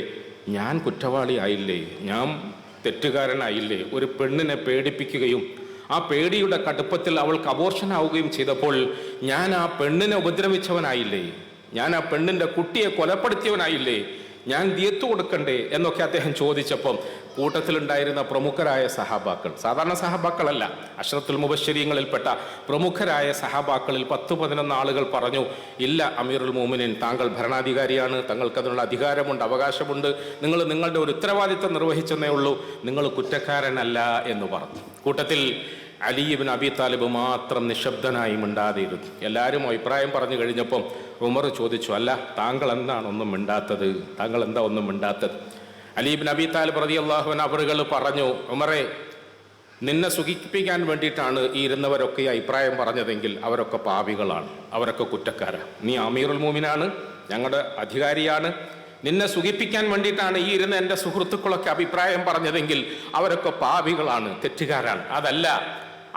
ഞാൻ കുറ്റവാളി ആയില്ലേ? ഞാൻ തെറ്റുകാരനായില്ലേ? ഒരു പെണ്ണിനെ പേടിപ്പിക്കുകയും ആ പേടിയുടെ കടുപ്പത്തിൽ അവൾക്ക് അബോർഷനാവുകയും ചെയ്തപ്പോൾ ഞാൻ ആ പെണ്ണിനെ ഉപദ്രവിച്ചവനായില്ലേ? ഞാൻ ആ പെണ്ണിന്റെ കുട്ടിയെ കൊലപ്പെടുത്തിയവനായില്ലേ? ഞാൻ ദിയത്ത് കൊടുക്കണ്ടേ? എന്നൊക്കെ അദ്ദേഹം ചോദിച്ചപ്പം കൂട്ടത്തിലുണ്ടായിരുന്ന പ്രമുഖരായ സഹാബാക്കൾ. സാധാരണ സഹാബാക്കളല്ല അഷ്റത്തുൽ മുബശ്ശരീങ്ങളിൽപ്പെട്ട പ്രമുഖരായ സഹാബാക്കളിൽ പത്ത് പതിനൊന്ന് ആളുകൾ പറഞ്ഞു ഇല്ല അമീറുൽ മോമിനിൻ താങ്കൾ ഭരണാധികാരിയാണ് തങ്ങൾക്ക് അതിനുള്ള അധികാരമുണ്ട് അവകാശമുണ്ട് നിങ്ങൾ നിങ്ങളുടെ ഒരു ഉത്തരവാദിത്തം നിർവഹിച്ചെന്നേ ഉള്ളൂ നിങ്ങൾ കുറ്റക്കാരനല്ല എന്ന് പറഞ്ഞു. കൂട്ടത്തിൽ അലിബിൻ അബി താലിബ് മാത്രം നിശബ്ദനായി മിണ്ടാതിരുന്നു. എല്ലാവരും അഭിപ്രായം പറഞ്ഞു കഴിഞ്ഞപ്പം ഉമർ ചോദിച്ചു അല്ല താങ്കൾ എന്താണ് ഒന്നും മിണ്ടാത്തത്? താങ്കൾ എന്താ ഒന്നും മിണ്ടാത്തത്? അലീബിൻ നബി താലിബ് റതി അള്ളാഹുവിൻ അവറുകൾ പറഞ്ഞു ഉമറെ നിന്നെ സുഖിപ്പിക്കാൻ വേണ്ടിയിട്ടാണ് ഈ ഇരുന്നവരൊക്കെ ഈ അഭിപ്രായം പറഞ്ഞതെങ്കിൽ അവരൊക്കെ പാവികളാണ് അവരൊക്കെ കുറ്റക്കാരാണ് നീ അമീറുൽ മൂമിനാണ് ഞങ്ങളുടെ അധികാരിയാണ്. നിന്നെ സുഖിപ്പിക്കാൻ വേണ്ടിയിട്ടാണ് ഈ ഇരുന്ന എന്റെ സുഹൃത്തുക്കളൊക്കെ അഭിപ്രായം പറഞ്ഞതെങ്കിൽ അവരൊക്കെ പാവികളാണ് തെറ്റുകാരാണ്. അതല്ല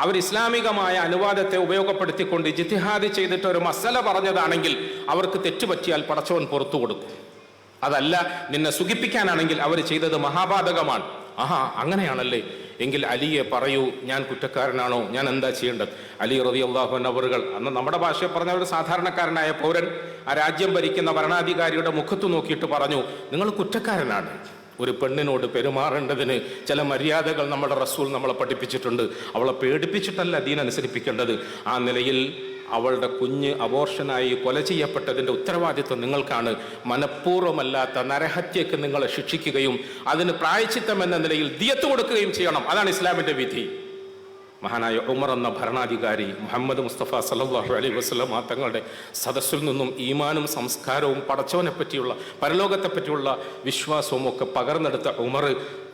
അവർ ഇസ്ലാമികമായ അനുവാദത്തെ ഉപയോഗപ്പെടുത്തിക്കൊണ്ട് ജിത്തിഹാദ് ചെയ്തിട്ട് ഒരു മസല പറഞ്ഞതാണെങ്കിൽ അവർക്ക് തെറ്റുപറ്റിയാൽ പടച്ചവൻ പുറത്തു കൊടുക്കും. അതല്ല നിന്നെ സുഖിപ്പിക്കാനാണെങ്കിൽ അവർ ചെയ്തത് മഹാപാതകമാണ് ആഹാ അങ്ങനെയാണല്ലേ? എങ്കിൽ അലിയെ പറയൂ ഞാൻ കുറ്റക്കാരനാണോ? ഞാൻ എന്താ ചെയ്യേണ്ടത്? അലി റബി അള്ളാഹുൻ അവറുകൾ അന്ന് നമ്മുടെ ഭാഷയെ പറഞ്ഞ ഒരു സാധാരണക്കാരനായ പൗരൻ ആ രാജ്യം ഭരിക്കുന്ന ഭരണാധികാരിയുടെ മുഖത്ത് നോക്കിയിട്ട് പറഞ്ഞു നിങ്ങൾ കുറ്റക്കാരനാണ്. ഒരു പെണ്ണിനോട് പെരുമാറേണ്ടതിന് ചില മര്യാദകൾ നമ്മുടെ റസൂൽ നമ്മളെ പഠിപ്പിച്ചിട്ടുണ്ട്. അവളെ പേടിപ്പിച്ചിട്ടല്ല ദീൻ അനുസരിപ്പിക്കേണ്ടത്. ആ നിലയിൽ അവളുടെ കുഞ്ഞ് അബോർഷനായി കൊല ചെയ്യപ്പെട്ടതിന്റെ ഉത്തരവാദിത്വം നിങ്ങൾക്കാണ്. മനഃപൂർവമല്ലാത്ത നരഹത്യക്ക് നിങ്ങളെ ശിക്ഷിക്കുകയും അതിന് പ്രായച്ചിത്തം എന്ന നിലയിൽ ദിയത്ത് കൊടുക്കുകയും ചെയ്യണം. അതാണ് ഇസ്ലാമിന്റെ വിധി. മഹാനായ ഉമർ എന്ന ഭരണാധികാരി മുഹമ്മദ് മുസ്തഫ സല്ലല്ലാഹു അലൈഹി ആ തങ്ങളുടെ സദസ്സിൽ നിന്നും ഈമാനും സംസ്കാരവും പടച്ചവനെ പറ്റിയുള്ള പരലോകത്തെ പറ്റിയുള്ള വിശ്വാസവും ഒക്കെ പകർന്നെടുത്ത ഉമർ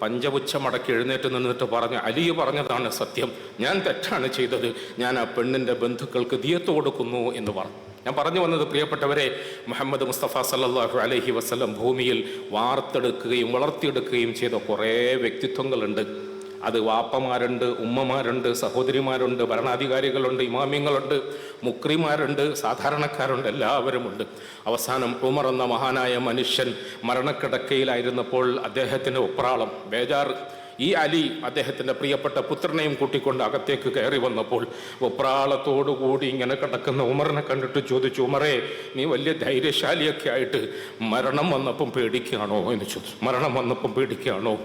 പഞ്ചപുച്ഛമടക്കി എഴുന്നേറ്റ് നിന്നിട്ട് പറഞ്ഞു അലി പറഞ്ഞതാണ് സത്യം. ഞാൻ തെറ്റാണ് ചെയ്തത്. ഞാൻ ആ പെണ്ണിന്റെ ബന്ധുക്കൾക്ക് ദിയത്ത് കൊടുക്കുന്നു എന്ന് പറഞ്ഞു. ഞാൻ പറഞ്ഞു വന്നത് പ്രിയപ്പെട്ടവരെ മുഹമ്മദ് മുസ്തഫ സല്ലാഹു അലഹി വസ്ലം ഭൂമിയിൽ വാർത്തെടുക്കുകയും വളർത്തിയെടുക്കുകയും ചെയ്ത കുറേ വ്യക്തിത്വങ്ങളുണ്ട്. അത് വാപ്പമാരുണ്ട് ഉമ്മമാരുണ്ട് സഹോദരിമാരുണ്ട് ഭരണാധികാരികളുണ്ട് ഇമാമ്യങ്ങളുണ്ട് മുക്രിമാരുണ്ട് സാധാരണക്കാരുണ്ട് എല്ലാവരുമുണ്ട്. അവസാനം ഉമർ എന്ന മഹാനായ മനുഷ്യൻ മരണക്കിടക്കയിലായിരുന്നപ്പോൾ അദ്ദേഹത്തിന്റെ ഒപ്രാളം ബേജാറ് ഈ അലി അദ്ദേഹത്തിന്റെ പ്രിയപ്പെട്ട പുത്രനെയും കൂട്ടിക്കൊണ്ട് അകത്തേക്ക് കയറി വന്നപ്പോൾ ഒപ്രാളത്തോടുകൂടി ഇങ്ങനെ കിടക്കുന്ന ഉമറിനെ കണ്ടിട്ട് ചോദിച്ചു ഉമറേ നീ വലിയ ധൈര്യശാലിയൊക്കെ ആയിട്ട് മരണം വന്നപ്പം പേടിക്കുകയാണോ? എന്ന് ചോദിച്ചു. മരണം വന്നപ്പം പേടിക്കുകയാണോ?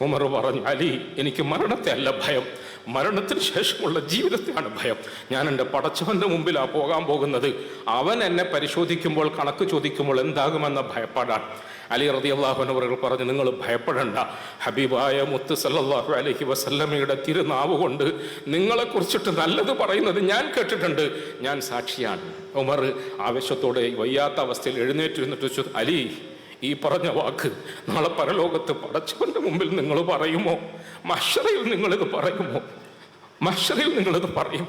ഉമർ പറഞ്ഞു അലി എനിക്ക് മരണത്തെ അല്ല ഭയം. മരണത്തിന് ശേഷമുള്ള ജീവിതത്തെയാണ് ഭയം. ഞാൻ എന്റെ പടച്ചവന്റെ മുമ്പിലാണ് പോകാൻ പോകുന്നത്. അവൻ എന്നെ പരിശോധിക്കുമ്പോൾ കണക്ക് ചോദിക്കുമ്പോൾ എന്താകുമെന്ന ഭയപ്പാടാണ്. അലി റതി അള്ളാഹുനവറുകൾ പറഞ്ഞു നിങ്ങൾ ഭയപ്പെടണ്ട. ഹബീബായ മുത്ത് സല്ലാഹു അലഹി വസല്ലമയുടെ തിരുനാവ് കൊണ്ട് നിങ്ങളെക്കുറിച്ചിട്ട് നല്ലത് പറയുന്നത് ഞാൻ കേട്ടിട്ടുണ്ട്. ഞാൻ സാക്ഷിയാണ്. ഉമർ ആവേശത്തോടെ വയ്യാത്ത അവസ്ഥയിൽ എഴുന്നേറ്റിരുന്നിട്ട് അലി ഈ പറഞ്ഞ വാക്ക് നാളെ പരലോകത്ത് പടച്ചവന്റെ മുമ്പിൽ നിങ്ങൾ പറയുമോ? മഷറയിൽ നിങ്ങളിത് പറയുമോ? മഷറയിൽ നിങ്ങളിത് പറയും.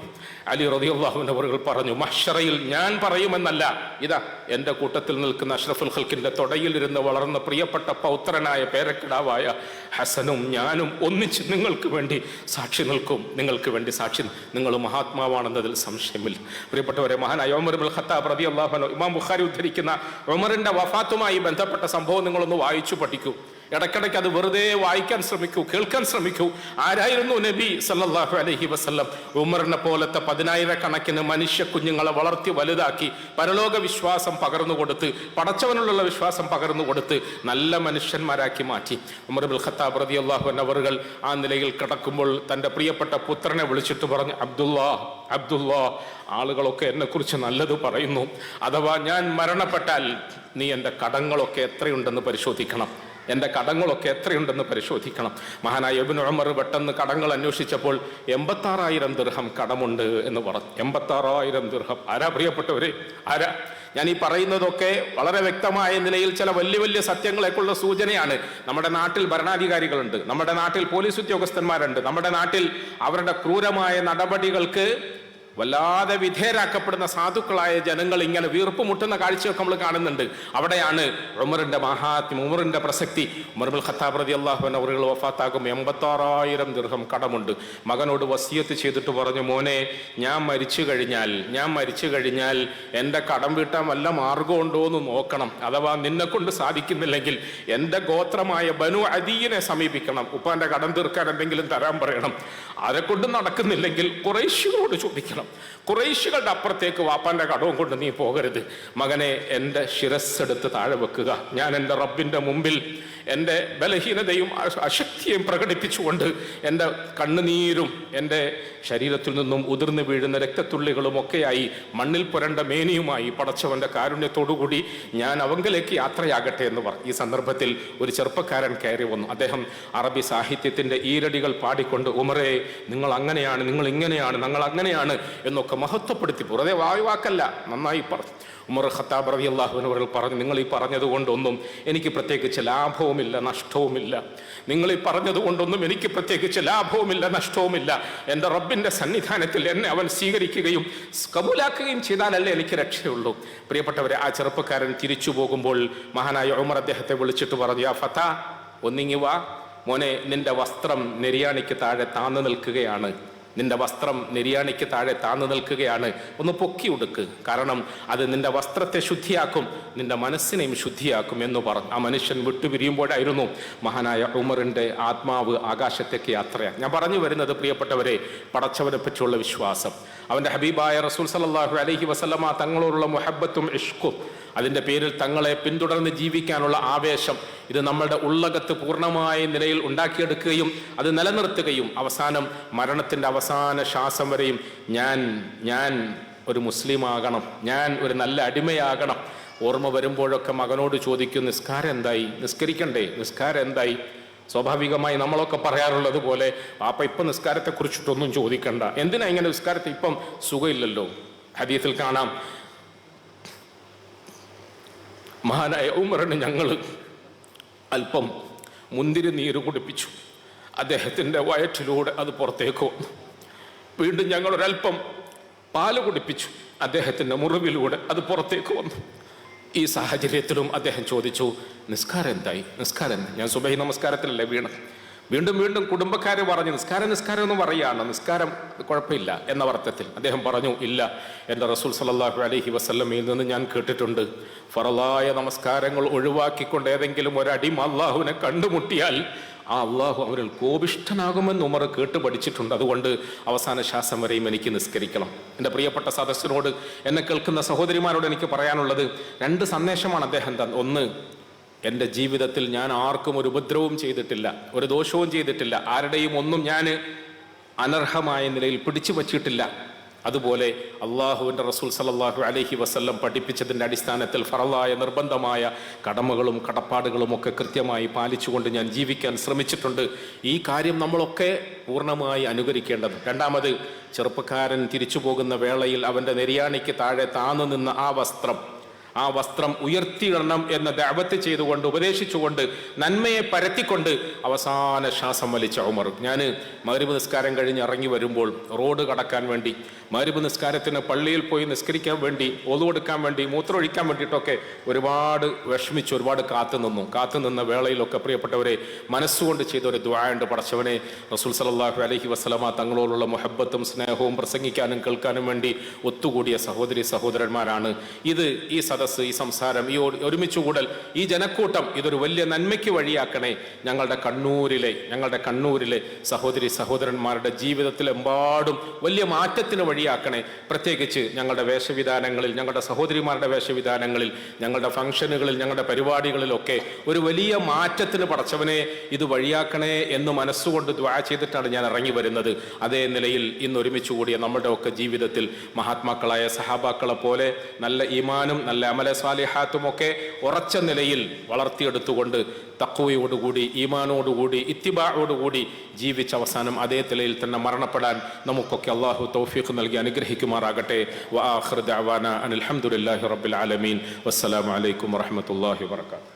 അലി റതിയുള്ളാഹുവിന്റെ അവറുകൾ പറഞ്ഞു മഷറയിൽ ഞാൻ പറയുമെന്നല്ല. ഇതാ എന്റെ കൂട്ടത്തിൽ നിൽക്കുന്ന അഷ്റഫുൽ ഹൽക്കിന്റെ തൊടയിലിരുന്ന് വളർന്ന പ്രിയപ്പെട്ട പൗത്രനായ പേരക്കിടാവായ ഹസനും ഞാനും ഒന്നിച്ച് നിങ്ങൾക്ക് വേണ്ടി സാക്ഷി നിൽക്കും. നിങ്ങൾക്ക് വേണ്ടി സാക്ഷി നിങ്ങൾ മഹാത്മാവാണെന്നതിൽ സംശയമില്ല. പ്രിയപ്പെട്ടവരെ മഹാനായ ഒമർ ബുൽ ഖത്താബ് റതി ഇമാം ബുഖാരി ഉദ്ധരിക്കുന്ന ഒമറിന്റെ വഫാത്തുമായി ബന്ധപ്പെട്ട സംഭവം നിങ്ങളൊന്ന് വായിച്ചു പഠിക്കൂ. ഇടയ്ക്കിടയ്ക്ക് അത് വെറുതെ വായിക്കാൻ ശ്രമിക്കൂ കേൾക്കാൻ ശ്രമിക്കൂ. ആരായിരുന്നു നബി സല്ലാഹു അലഹി വസല്ലം? ഉമറിനെ പോലത്തെ പതിനായിരക്കണക്കിന് മനുഷ്യ കുഞ്ഞുങ്ങളെ വളർത്തി വലുതാക്കി പരലോക വിശ്വാസം പകർന്നു കൊടുത്ത് പടച്ചവനുള്ള വിശ്വാസം പകർന്നു കൊടുത്ത് നല്ല മനുഷ്യന്മാരാക്കി മാറ്റി. ഉമർ ബിൽ ഖത്താബ് റതി അള്ളാഹു അവറുകൾ ആ നിലയിൽ കിടക്കുമ്പോൾ തന്റെ പ്രിയപ്പെട്ട പുത്രനെ വിളിച്ചിട്ട് പറഞ്ഞു അബ്ദുല്ലാ അബ്ദുല്ലാ ആളുകളൊക്കെ എന്നെക്കുറിച്ച് നല്ലത് പറയുന്നു. അഥവാ ഞാൻ മരണപ്പെട്ടാൽ നീ എന്റെ കടങ്ങളൊക്കെ എത്രയുണ്ടെന്ന് പരിശോധിക്കണം. എന്റെ കടങ്ങളൊക്കെ എത്രയുണ്ടെന്ന് പരിശോധിക്കണം. മഹാനായ എബിൻ ഉമർ പെട്ടെന്ന് കടങ്ങൾ അന്വേഷിച്ചപ്പോൾ എൺപത്താറായിരം ദൃഹം കടമുണ്ട് എന്ന് പറഞ്ഞു. എൺപത്താറായിരം ദൃഹം ആരാ പ്രിയപ്പെട്ടവരെ? ആരാ? ഞാൻ ഈ പറയുന്നതൊക്കെ വളരെ വ്യക്തമായ നിലയിൽ ചില വലിയ വലിയ സത്യങ്ങളെക്കുള്ള സൂചനയാണ്. നമ്മുടെ നാട്ടിൽ ഭരണാധികാരികളുണ്ട്. നമ്മുടെ നാട്ടിൽ പോലീസ് ഉദ്യോഗസ്ഥന്മാരുണ്ട്. നമ്മുടെ നാട്ടിൽ അവരുടെ ക്രൂരമായ നടപടികൾക്ക് വല്ലാതെ വിധേയരാക്കപ്പെടുന്ന സാധുക്കളായ ജനങ്ങൾ ഇങ്ങനെ വീർപ്പ് മുട്ടുന്ന കാഴ്ചയൊക്കെ നമ്മൾ കാണുന്നുണ്ട്. അവിടെയാണ് ഉമറിന്റെ മഹാത്മ്യം ഉമറിന്റെ പ്രസക്തി. ഉമർബുൽ ഖത്താബ് റതി അള്ളാഹുൻ അവറുകൾ വഫാത്താകും. എൺപത്താറായിരം ദീർഘം കടമുണ്ട്. മകനോട് വസിയത്ത് ചെയ്തിട്ട് പറഞ്ഞു മോനെ ഞാൻ മരിച്ചു കഴിഞ്ഞാൽ ഞാൻ മരിച്ചു കഴിഞ്ഞാൽ എന്റെ കടം വീട്ടാൻ വല്ല മാർഗമുണ്ടോ എന്ന് നോക്കണം. അഥവാ നിന്നെ കൊണ്ട് സാധിക്കുന്നില്ലെങ്കിൽ എന്റെ ഗോത്രമായ ബനു അദീനെ സമീപിക്കണം. ഉപ്പാന്റെ കടം തീർക്കാൻ എന്തെങ്കിലും തരാൻ പറയണം. അതെ കൊണ്ട് നടക്കുന്നില്ലെങ്കിൽ കുറേശ്ശികളോട് ചോദിക്കണം. കുറേശ്ശികളുടെ അപ്പുറത്തേക്ക് വാപ്പാന്റെ കടവും കൊണ്ട് നീ പോകരുത്. മകനെ എന്റെ ശിരസ്സെടുത്ത് താഴെ വെക്കുക. ഞാൻ എന്റെ റബ്ബിന്റെ മുമ്പിൽ എന്റെ ബലഹീനതയും അശക്തിയും പ്രകടിപ്പിച്ചുകൊണ്ട് എന്റെ കണ്ണുനീരും എന്റെ ശരീരത്തിൽ നിന്നും ഉതിർന്നു വീഴുന്ന രക്തത്തുള്ളികളും ഒക്കെയായി മണ്ണിൽ പുരണ്ട മേനിയുമായി പടച്ചവന്റെ കാരുണ്യത്തോടുകൂടി ഞാൻ അവങ്കലേക്ക് യാത്രയാകട്ടെ എന്ന് പറഞ്ഞു ഈ സന്ദർഭത്തിൽ ഒരു ചെറുപ്പക്കാരൻ കയറി വന്നു. അദ്ദേഹം അറബി സാഹിത്യത്തിന്റെ ഈരടികൾ പാടിക്കൊണ്ട് ഉമറേ നിങ്ങൾ അങ്ങനെയാണ് നിങ്ങൾ ഇങ്ങനെയാണ് നിങ്ങൾ അങ്ങനെയാണ് എന്നൊക്കെ മഹത്വപ്പെടുത്തി. പുറതെ വായുവാക്കല്ല നന്നായി പറഞ്ഞു ഉമർ ഖത്താബ് റബി അള്ളാഹുവിനവർ പറഞ്ഞു നിങ്ങൾ ഈ പറഞ്ഞത് കൊണ്ടൊന്നും എനിക്ക് പ്രത്യേകിച്ച് ലാഭവുമില്ല നഷ്ടവുമില്ല. നിങ്ങൾ ഈ പറഞ്ഞത് കൊണ്ടൊന്നും എനിക്ക് പ്രത്യേകിച്ച് ലാഭവുമില്ല നഷ്ടവുമില്ല. എന്റെ റബ്ബിന്റെ സന്നിധാനത്തിൽ എന്നെ അവൻ സ്വീകരിക്കുകയും കബൂലാക്കുകയും ചെയ്താലല്ലേ എനിക്ക് രക്ഷയുള്ളൂ. പ്രിയപ്പെട്ടവരെ ആ ചെറുപ്പക്കാരൻ തിരിച്ചു പോകുമ്പോൾ മഹാനായ ഉമർ അദ്ദേഹത്തെ വിളിച്ചിട്ട് പറഞ്ഞു ആ ഫത ഒന്നിങ്ങി വാ. മോനെ നിന്റെ വസ്ത്രം നെരിയാണിക്ക് താഴെ താന്നു നിൽക്കുകയാണ്. നിന്റെ വസ്ത്രം നിര്യാണിക്ക് താഴെ താന്നു നിൽക്കുകയാണ്. ഒന്ന് പൊക്കി ഉടുക്ക്. കാരണം അത് നിന്റെ വസ്ത്രത്തെ ശുദ്ധിയാക്കും നിന്റെ മനസ്സിനെയും ശുദ്ധിയാക്കും എന്ന് പറഞ്ഞു. ആ മനുഷ്യൻ വിട്ടുപിരിയുമ്പോഴായിരുന്നു മഹാനായ ഉമറിന്റെ ആത്മാവ് ആകാശത്തേക്ക് യാത്രയാണ് ഞാൻ പറഞ്ഞു വരുന്നത് പ്രിയപ്പെട്ടവരെ പടച്ചവനെ പറ്റിയുള്ള വിശ്വാസം. അവന്റെ ഹബീബായ റസൂൽ സല്ലല്ലാഹു അലഹി വസല്ലമ തങ്ങളോടുള്ള മുഹബത്തും ഇഷ്കും. അതിന്റെ പേരിൽ തങ്ങളെ പിന്തുടർന്ന് ജീവിക്കാനുള്ള ആവേശം ഇത് നമ്മളുടെ ഉള്ളകത്ത് പൂർണമായ നിലയിൽ ഉണ്ടാക്കിയെടുക്കുകയും അത് നിലനിർത്തുകയും അവസാനം മരണത്തിന്റെ അവസാന ശ്വാസം വരെയും ഞാൻ ഞാൻ ഒരു മുസ്ലിമാകണം ഞാൻ ഒരു നല്ല അടിമയാകണം. ഓർമ്മ വരുമ്പോഴൊക്കെ മകനോട് ചോദിക്കും നിസ്കാരം എന്തായി? നിസ്കരിക്കണ്ടേ? നിസ്കാരം എന്തായി? സ്വാഭാവികമായി നമ്മളൊക്കെ പറയാറുള്ളത് പോലെ പാപ്പ ഇപ്പം നിസ്കാരത്തെ കുറിച്ചിട്ടൊന്നും ചോദിക്കണ്ട. എന്തിനാ ഇങ്ങനെ നിസ്കാരത്തെ? ഇപ്പം സുഖമില്ലല്ലോ. ഹദീത്തിൽ കാണാം. മഹാനായ ഉമറിന് ഞങ്ങൾ അല്പം മുന്തിരി നീര് കുടിപ്പിച്ചു. അദ്ദേഹത്തിന്റെ വയറ്റിലൂടെ അത് പുറത്തേക്ക് വന്നു. വീണ്ടും ഞങ്ങൾ ഒരല്പം പാൽ കുടിപ്പിച്ചു. അദ്ദേഹത്തിന്റെ മുറിവിലൂടെ അത് പുറത്തേക്ക് വന്നു. ഈ സാഹചര്യത്തിലും അദ്ദേഹം ചോദിച്ചു നിസ്കാരം എന്തായി? നിസ്കാരം ഞാൻ സുബൈ നമസ്കാരത്തിലല്ലേ വീണത്? വീണ്ടും വീണ്ടും കുടുംബക്കാരെ പറഞ്ഞു നിസ്കാരം നിസ്കാരം എന്ന് പറയാണ് നിസ്കാരം കുഴപ്പമില്ല എന്ന അർത്ഥത്തിൽ അദ്ദേഹം പറഞ്ഞു ഇല്ല എന്റെ റസൂൽ സല്ലല്ലാഹു അലഹി വസല്ലമയിൽ നിന്ന് ഞാൻ കേട്ടിട്ടുണ്ട്. ഫറലായ നമസ്കാരങ്ങൾ ഒഴിവാക്കിക്കൊണ്ട് ഏതെങ്കിലും ഒരടിമ അള്ളാഹുവിനെ കണ്ടുമുട്ടിയാൽ ആ അള്ളാഹു അവരിൽ കോപിഷ്ഠനാകുമെന്ന് ഉമർ കേട്ട് പഠിച്ചിട്ടുണ്ട്. അതുകൊണ്ട് അവസാന ശ്വാസം വരെയും എനിക്ക് നിസ്കരിക്കണം. എന്റെ പ്രിയപ്പെട്ട സദസ്സിനോട് എന്നെ കേൾക്കുന്ന സഹോദരിമാരോട് എനിക്ക് പറയാനുള്ളത് രണ്ട് സന്ദേശമാണ് അദ്ദേഹം ഒന്ന് എന്റെ ജീവിതത്തിൽ ഞാൻ ആർക്കും ഒരു ഉപദ്രവവും ചെയ്തിട്ടില്ല ഒരു ദോഷവും ചെയ്തിട്ടില്ല ആരുടെയും ഒന്നും ഞാൻ അനർഹമായ നിലയിൽ പിടിച്ചു വച്ചിട്ടില്ല. അതുപോലെ അള്ളാഹുവിന്റെ റസൂൽ സല്ലല്ലാഹു അലഹി വസ്ല്ലം പഠിപ്പിച്ചതിന്റെ അടിസ്ഥാനത്തിൽ ഫറലായ നിർബന്ധമായ കടമകളും കടപ്പാടുകളും ഒക്കെ കൃത്യമായി പാലിച്ചുകൊണ്ട് ഞാൻ ജീവിക്കാൻ ശ്രമിച്ചിട്ടുണ്ട്. ഈ കാര്യം നമ്മളൊക്കെ പൂർണമായി അനുകരിക്കേണ്ടത് രണ്ടാമത് ചെറുപ്പക്കാരൻ തിരിച്ചു പോകുന്ന വേളയിൽ അവന്റെ നെരിയാണിക്ക് താഴെ താന്നു നിന്ന ആ വസ്ത്രം ആ വസ്ത്രം ഉയർത്തിയിടണം എന്ന് ദഅവത്ത് ചെയ്തുകൊണ്ട് ഉപദേശിച്ചുകൊണ്ട് നന്മയെ പരത്തിക്കൊണ്ട് അവസാന ശ്വാസം വലിച്ച ഉമർ. ഞാൻ മഗ്രിബ് നിസ്കാരം കഴിഞ്ഞ് ഇറങ്ങി വരുമ്പോൾ റോഡ് കടക്കാൻ വേണ്ടി മഗ്രിബ് നിസ്കാരത്തിന് പള്ളിയിൽ പോയി നിസ്കരിക്കാൻ വേണ്ടി ഒതുവെടുക്കാൻ വേണ്ടി മൂത്രമൊഴിക്കാൻ വേണ്ടിയിട്ടൊക്കെ ഒരുപാട് വിഷമിച്ച് ഒരുപാട് കാത്തു നിന്നു. കാത്തു നിന്ന വേളയിലൊക്കെ പ്രിയപ്പെട്ടവരെ മനസ്സുകൊണ്ട് ചെയ്ത ഒരു ദ്വായുണ്ട് പടച്ചവനെ. റസൂൽ സലാഹു അലഹി വസല്ലമ തങ്ങളോടുള്ള മുഹബത്തും സ്നേഹവും പ്രസംഗിക്കാനും കേൾക്കാനും വേണ്ടി ഒത്തുകൂടിയ സഹോദരി സഹോദരന്മാരാണ്. ഇത് ഈ സദസ്സ് ഈ സംസാരം ഈ ഒരുമിച്ച് കൂടൽ. ഈ ജനക്കൂട്ടം ഇതൊരു വലിയ നന്മയ്ക്ക് വഴിയാക്കണേ. ഞങ്ങളുടെ കണ്ണൂരിലെ ഞങ്ങളുടെ കണ്ണൂരിലെ സഹോദരി സഹോദരന്മാരുടെ ജീവിതത്തിലെമ്പാടും വലിയ മാറ്റത്തിന് വഴിയാക്കണേ. പ്രത്യേകിച്ച് ഞങ്ങളുടെ വേഷവിധാനങ്ങളിൽ ഞങ്ങളുടെ സഹോദരിമാരുടെ വേഷവിധാനങ്ങളിൽ ഞങ്ങളുടെ ഫംഗ്ഷനുകളിൽ ഞങ്ങളുടെ പരിപാടികളിലൊക്കെ ഒരു വലിയ മാറ്റത്തിന് പടച്ചവനെ ഇത് വഴിയാക്കണേ എന്ന് മനസ്സുകൊണ്ട് ദ്വാ ചെയ്തിട്ടാണ് ഞാൻ ഇറങ്ങി വരുന്നത്. അതേ നിലയിൽ ഇന്ന് ഒരുമിച്ച് കൂടിയ നമ്മുടെ ഒക്കെ ജീവിതത്തിൽ മഹാത്മാക്കളായ സഹാബാക്കളെ പോലെ നല്ല ഈമാനും നല്ല അമല സാലിഹാത്തുമൊക്കെ ഉറച്ച നിലയിൽ വളർത്തിയെടുത്തുകൊണ്ട് തക്കുവയോടുകൂടി ഈമാനോടുകൂടി ഇത്തിബായോടുകൂടി ജീവിച്ച അവസാനം അതേ നിലയിൽ തന്നെ മരണപ്പെടാൻ നമുക്കൊക്കെ അള്ളാഹു തൗഫീഖ് നൽകി അനുഗ്രഹിക്കുമാറാകട്ടെ. വ അവാന അനിൽഹമുല്ലാഹി അനിൽ റബ്ബിൽ ആലമീൻ. വസ്സലാമു അലൈക്കും വറഹ്മത്തുള്ളാഹി വബറകാതുഹു.